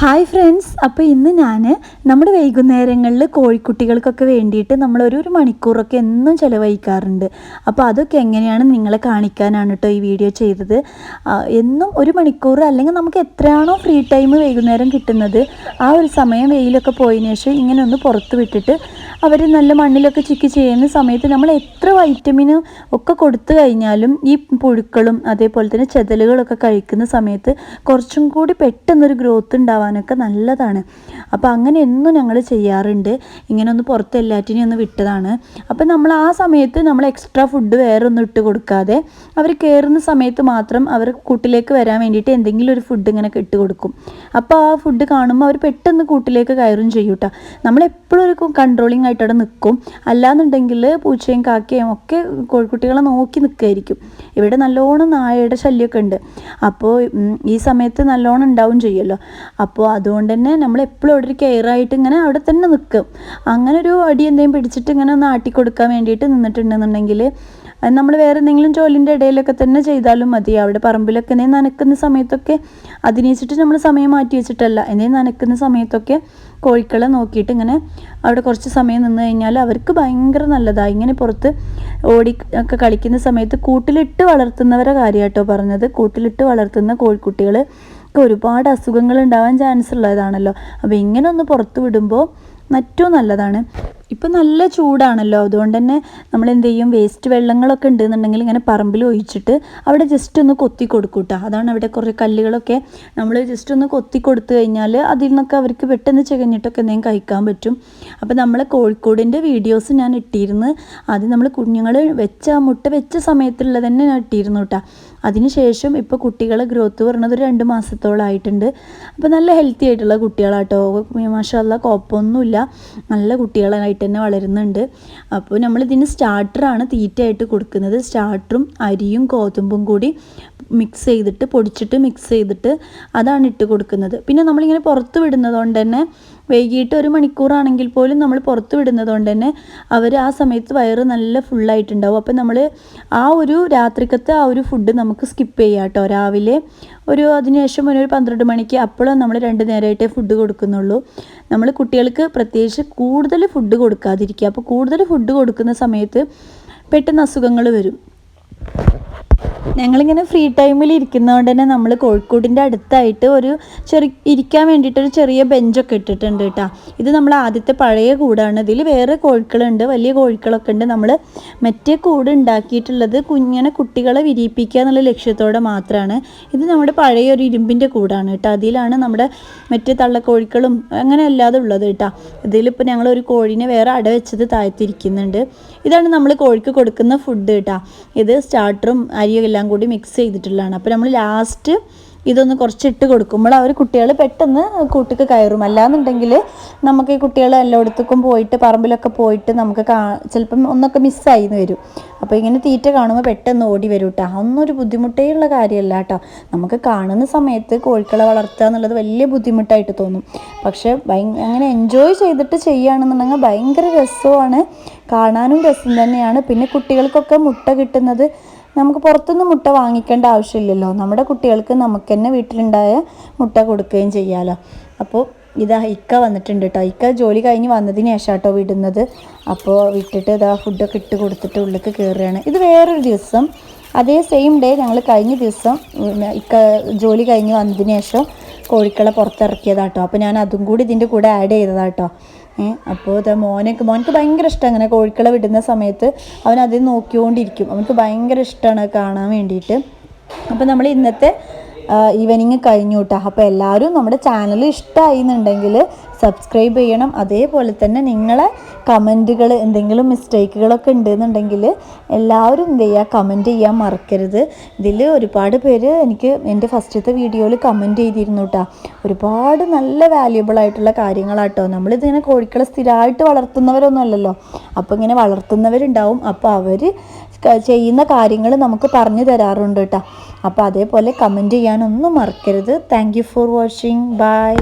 Hi friends അപ്പോൾ ഇന്ന് ഞാൻ നമ്മുടെ വൈകുന്നേരങ്ങളിൽ കോഴിക്കുട്ടികൾക്കൊക്കെ വേണ്ടിയിട്ട് നമ്മൾ ഒരു ഒരു മണിക്കൂറൊക്കെ എന്നും ചിലവഴിക്കാറുണ്ട്. അപ്പോൾ അതൊക്കെ എങ്ങനെയാണ് നിങ്ങളെ കാണിക്കാനാണ് കേട്ടോ ഈ വീഡിയോ ചെയ്തത്. എന്നും ഒരു മണിക്കൂർ അല്ലെങ്കിൽ നമുക്ക് എത്രയാണോ ഫ്രീ ടൈം വൈകുന്നേരം കിട്ടുന്നത് ആ ഒരു സമയം വെയിലൊക്കെ പോയതിന് ശേഷം ഇങ്ങനെ ഒന്ന് പുറത്ത് വിട്ടിട്ട് അവർ നല്ല മണ്ണിലൊക്കെ ചിക്കി ചെയ്യുന്ന സമയത്ത് നമ്മൾ എത്ര വൈറ്റമിന് ഒക്കെ കൊടുത്തു കഴിഞ്ഞാലും ഈ പുഴുക്കളും അതേപോലെ തന്നെ ചെതലുകളൊക്കെ കഴിക്കുന്ന സമയത്ത് കുറച്ചും കൂടി പെട്ടെന്നൊരു ഗ്രോത്ത് ഉണ്ടാവാനൊക്കെ നല്ലതാണ്. അപ്പോൾ അങ്ങനെ എന്നും ഞങ്ങൾ ചെയ്യാറുണ്ട്. ഇങ്ങനെ ഒന്ന് പുറത്ത് എല്ലാറ്റിനെയും ഒന്ന് വിട്ടതാണ്. അപ്പോൾ നമ്മൾ ആ സമയത്ത് നമ്മൾ എക്സ്ട്രാ ഫുഡ് വേറെ ഒന്നും ഇട്ട് കൊടുക്കാതെ അവർ കയറുന്ന സമയത്ത് മാത്രം അവർ കൂട്ടിലേക്ക് വരാൻ വേണ്ടിയിട്ട് എന്തെങ്കിലും ഒരു ഫുഡ് ഇങ്ങനെ ഇട്ട് കൊടുക്കും. അപ്പോൾ ആ ഫുഡ് കാണുമ്പോൾ അവർ പെട്ടെന്ന് കൂട്ടിലേക്ക് കയറും ചെയ്യും കേട്ടോ നമ്മളെപ്പോഴും ഒരു കൺട്രോളിങ് ആയിട്ട് അവിടെ നിൽക്കും അല്ലാന്നുണ്ടെങ്കിൽ പൂച്ചയും കാക്കയും ഒക്കെ കോഴിക്കുട്ടികളെ നോക്കി നിൽക്കുമായിരിക്കും ഇവിടെ നല്ലോണം നായയുടെ ശല്യമൊക്കെ ഉണ്ട്. അപ്പോൾ ഈ സമയത്ത് നല്ലോണം ഉണ്ടാവും ചെയ്യുമല്ലോ അപ്പോൾ അതുകൊണ്ട് തന്നെ നമ്മൾ എപ്പോഴും അവിടെ ഒരു കെയറായിട്ട് ഇങ്ങനെ അവിടെ തന്നെ നിൽക്കും അങ്ങനെ ഒരു അടി എന്തെങ്കിലും പിടിച്ചിട്ട് ഇങ്ങനെ ഒന്ന് ആട്ടി കൊടുക്കാൻ വേണ്ടിയിട്ട് നിന്നിട്ടുണ്ടെന്നുണ്ടെങ്കിൽ നമ്മൾ വേറെ എന്തെങ്കിലും ജോലിന്റെ ഇടയിലൊക്കെ തന്നെ ചെയ്താലും മതി. അവിടെ പറമ്പിലൊക്കെ എന്തെങ്കിലും നനക്കുന്ന സമയത്തൊക്കെ അതിനേച്ചിട്ട് നമ്മൾ സമയം മാറ്റി വെച്ചിട്ടല്ല. എന്തെങ്കിലും നനക്കുന്ന സമയത്തൊക്കെ കോഴിക്കളെ നോക്കിയിട്ട് ഇങ്ങനെ അവിടെ കുറച്ച് സമയം നിന്ന് കഴിഞ്ഞാൽ അവർക്ക് ഭയങ്കര നല്ലതാണ് ഇങ്ങനെ പുറത്ത് ഓടി ഒക്കെ കളിക്കുന്ന സമയത്ത് കൂട്ടിലിട്ട് വളർത്തുന്നവരെ കാര്യമായിട്ടോ പറഞ്ഞത്. കൂട്ടിലിട്ട് വളർത്തുന്ന കോഴിക്കുട്ടികൾ ഒരുപാട് അസുഖങ്ങൾ ഉണ്ടാവാൻ ചാൻസ് ഉള്ളതാണല്ലോ. അപ്പോൾ ഇങ്ങനെ ഒന്ന് പുറത്ത് വിടുമ്പോൾ ഏറ്റവും നല്ലതാണ്. ഇപ്പം നല്ല ചൂടാണല്ലോ. അതുകൊണ്ട് തന്നെ നമ്മൾ എന്ത് ചെയ്യും? വേസ്റ്റ് വെള്ളങ്ങളൊക്കെ ഉണ്ടെന്നുണ്ടെങ്കിൽ ഇങ്ങനെ പറമ്പിൽ ഒഴിച്ചിട്ട് അവിടെ ജസ്റ്റ് ഒന്ന് കൊത്തി കൊടുക്കും കേട്ടോ അതാണ് അവിടെ കുറേ കല്ലുകളൊക്കെ നമ്മൾ ജസ്റ്റ് ഒന്ന് കൊത്തി കൊടുത്തു കഴിഞ്ഞാൽ അതിൽ നിന്നൊക്കെ അവർക്ക് പെട്ടെന്ന് ചികഞ്ഞിട്ടൊക്കെ എന്തെങ്കിലും കഴിക്കാൻ പറ്റും. അപ്പോൾ നമ്മൾ കോഴിക്കോടിന്റെ വീഡിയോസ് ഞാൻ ഇട്ടിരുന്നു ആദ്യം നമ്മൾ കുഞ്ഞുങ്ങൾ വെച്ച മുട്ട വെച്ച സമയത്തുള്ളത് തന്നെ ഞാൻ ഇട്ടിരുന്നു കേട്ടോ അതിനുശേഷം ഇപ്പോൾ കുട്ടികളെ ഗ്രോത്ത് പറഞ്ഞത് ഒരു രണ്ട് മാസത്തോളമായിട്ടുണ്ട് അപ്പോൾ നല്ല ഹെൽത്തി ആയിട്ടുള്ള കുട്ടികളാട്ടോ. മാഷല്ല കുഴപ്പമൊന്നുമില്ല നല്ല കുട്ടികളായിട്ട് തന്നെ വളരുന്നുണ്ട്. അപ്പോൾ നമ്മൾ ഇതിന് സ്റ്റാർട്ടറാണ് തീറ്റയായിട്ട് കൊടുക്കുന്നത്. സ്റ്റാർട്ടറും അരിയും ഗോതമ്പും കൂടി മിക്സ് ചെയ്തിട്ട് പൊടിച്ചിട്ട് മിക്സ് ചെയ്തിട്ട് അതാണ് ഇട്ട് കൊടുക്കുന്നത്. പിന്നെ നമ്മളിങ്ങനെ പുറത്ത് വിടുന്നതുകൊണ്ട് തന്നെ വൈകിട്ട് ഒരു മണിക്കൂറാണെങ്കിൽ പോലും നമ്മൾ പുറത്ത് വിടുന്നത് കൊണ്ട് തന്നെ അവർ ആ സമയത്ത് വയറ് നല്ല ഫുള്ളായിട്ടുണ്ടാവും അപ്പം നമ്മൾ ആ ഒരു രാത്രിക്കത്തെ ആ ഒരു ഫുഡ് നമുക്ക് സ്കിപ്പ് ചെയ്യാം കേട്ടോ. രാവിലെ ഒരു അതിനുശേഷം ഒരു പന്ത്രണ്ട് മണിക്ക് അപ്പോഴും നമ്മൾ രണ്ട് നേരമായിട്ടേ ഫുഡ് കൊടുക്കുന്നുള്ളൂ. നമ്മൾ കുട്ടികൾക്ക് പ്രത്യേകിച്ച് കൂടുതൽ ഫുഡ് കൊടുക്കാതിരിക്കുക. അപ്പോൾ കൂടുതൽ ഫുഡ് കൊടുക്കുന്ന സമയത്ത് പെട്ടെന്ന് അസുഖങ്ങൾ വരും. ഞങ്ങളിങ്ങനെ ഫ്രീ ടൈമിൽ ഇരിക്കുന്നതുകൊണ്ട് തന്നെ നമ്മൾ കോഴിക്കോടിന്റെ അടുത്തായിട്ട് ഒരു ചെറിയ ഇരിക്കാൻ വേണ്ടിയിട്ട് ഒരു ചെറിയ ബെഞ്ചൊക്കെ ഇട്ടിട്ടുണ്ട് കേട്ടോ ഇത് നമ്മൾ ആദ്യത്തെ പഴയ കൂടാണ്. ഇതിൽ വേറെ കോഴിക്കളുണ്ട്. വലിയ കോഴിക്കളൊക്കെ ഉണ്ട്. നമ്മൾ മറ്റേ കൂട് ഉണ്ടാക്കിയിട്ടുള്ളത് കുഞ്ഞിനെ കുട്ടികളെ വിരിയിപ്പിക്കുക എന്നുള്ള ലക്ഷ്യത്തോടെ മാത്രമാണ് ഇത് നമ്മുടെ പഴയ ഒരു ഇരുമ്പിന്റെ കൂടാണ് കേട്ടോ അതിലാണ് നമ്മുടെ മറ്റേ തള്ളക്കോഴിക്കളും അങ്ങനെ അല്ലാതെ ഉള്ളത് കേട്ടോ ഇതിലിപ്പോൾ ഞങ്ങൾ ഒരു കോഴീനെ വേറെ അട വെച്ചത് താഴ്ത്തിരിക്കുന്നുണ്ട്. ഇതാണ് നമ്മൾ കോഴിക്ക് കൊടുക്കുന്ന ഫുഡ് കേട്ടോ ഇത് സ്റ്റാർട്ടറും അരിയും എല്ലാം കൂടി മിക്സ് ചെയ്തിട്ടുള്ളതാണ്. അപ്പോൾ നമ്മൾ ലാസ്റ്റ് ഇതൊന്ന് കുറച്ച് ഇട്ട് കൊടുക്കുമ്പോൾ അവർ കുട്ടികൾ പെട്ടെന്ന് കൂട്ടിക്ക് കയറും. അല്ലാന്നുണ്ടെങ്കിൽ നമുക്ക് ഈ കുട്ടികൾ എല്ലായിടത്തേക്കും പോയിട്ട് പറമ്പിലൊക്കെ പോയിട്ട് നമുക്ക് കാ ചിലപ്പം ഒന്നൊക്കെ മിസ്സായി വരും. അപ്പോൾ ഇങ്ങനെ തീറ്റ കാണുമ്പോൾ പെട്ടെന്ന് ഓടി വരും കേട്ടോ ബുദ്ധിമുട്ടേ ഉള്ള കാര്യമല്ല കേട്ടോ നമുക്ക് കാണുന്ന സമയത്ത് കോഴിക്കളെ വളർത്തുക എന്നുള്ളത് വലിയ ബുദ്ധിമുട്ടായിട്ട് തോന്നും. പക്ഷേ അങ്ങനെ എൻജോയ് ചെയ്തിട്ട് ചെയ്യുകയാണെന്നുണ്ടെങ്കിൽ ഭയങ്കര രസമാണ്. കാണാനും രസം തന്നെയാണ്. പിന്നെ കുട്ടികൾക്കൊക്കെ മുട്ട കിട്ടുന്നത് നമുക്ക് പുറത്തുനിന്ന് മുട്ട വാങ്ങിക്കേണ്ട ആവശ്യമില്ലല്ലോ. നമ്മുടെ കുട്ടികൾക്ക് നമുക്ക് തന്നെ വീട്ടിലുണ്ടായ മുട്ട കൊടുക്കുകയും ചെയ്യാമല്ലോ അപ്പോൾ ഇതാ ഇക്ക വന്നിട്ടുണ്ട് കേട്ടോ ഇക്ക ജോലി കഴിഞ്ഞ് വന്നതിന് ശേഷം കേട്ടോ വിടുന്നത്. അപ്പോൾ വിട്ടിട്ട് ഇതാ ഫുഡൊക്കെ ഇട്ട് കൊടുത്തിട്ട് ഉള്ളിലേക്ക് കയറുകയാണ്. ഇത് വേറൊരു ദിവസം. അതേ സെയിം ഡേ ഞങ്ങൾ കഴിഞ്ഞ ദിവസം ഇക്ക ജോലി കഴിഞ്ഞ് വന്നതിന് ശേഷം കോഴിക്കളെ പുറത്തിറക്കിയതാട്ടോ. അപ്പോൾ ഞാൻ അതും കൂടി ഇതിന്റെ കൂടെ ആഡ് ചെയ്തതാട്ടോ. അപ്പോൾ ഇതാ മോനൊക്കെ മോനക്ക് ഭയങ്കര ഇഷ്ടം അങ്ങനെ കോഴിക്കളെ വിടുന്ന സമയത്ത് അവൻ അതിൽ നോക്കിക്കൊണ്ടിരിക്കും. അവനക്ക് ഭയങ്കര ഇഷ്ടമാണ് കാണാൻ വേണ്ടിയിട്ട്. അപ്പോൾ നമ്മൾ ഇന്നത്തെ ഈവനിങ് കഴിഞ്ഞു കേട്ടോ അപ്പോൾ എല്ലാവരും നമ്മുടെ ചാനൽ ഇഷ്ടമായി എന്നുണ്ടെങ്കിൽ സബ്സ്ക്രൈബ് ചെയ്യണം. അതേപോലെ തന്നെ നിങ്ങളെ കമന്റുകൾ എന്തെങ്കിലും മിസ്റ്റേക്കുകളൊക്കെ ഉണ്ടെന്നുണ്ടെങ്കിൽ എല്ലാവരും എന്ത് ചെയ്യുക? കമന്റ് ചെയ്യാൻ മറക്കരുത്. ഇതിൽ ഒരുപാട് പേര് എനിക്ക് എന്റെ ഫസ്റ്റത്തെ വീഡിയോയിൽ കമന്റ് ചെയ്തിരുന്നു കേട്ടോ ഒരുപാട് നല്ല വാല്യുബിൾ ആയിട്ടുള്ള കാര്യങ്ങളാട്ടോ. നമ്മളിതിങ്ങനെ കോഴിക്കളെ സ്ഥിരമായിട്ട് വളർത്തുന്നവരൊന്നും അല്ലല്ലോ. അപ്പോൾ ഇങ്ങനെ വളർത്തുന്നവരുണ്ടാവും. അപ്പോൾ അവർ ചെയ്യുന്ന കാര്യങ്ങൾ നമുക്ക് പറഞ്ഞു തരാറുണ്ട് കേട്ടോ അപ്പോൾ അതേപോലെ കമന്റ് ചെയ്യാനൊന്നും മറക്കരുത്. Thank for watching bye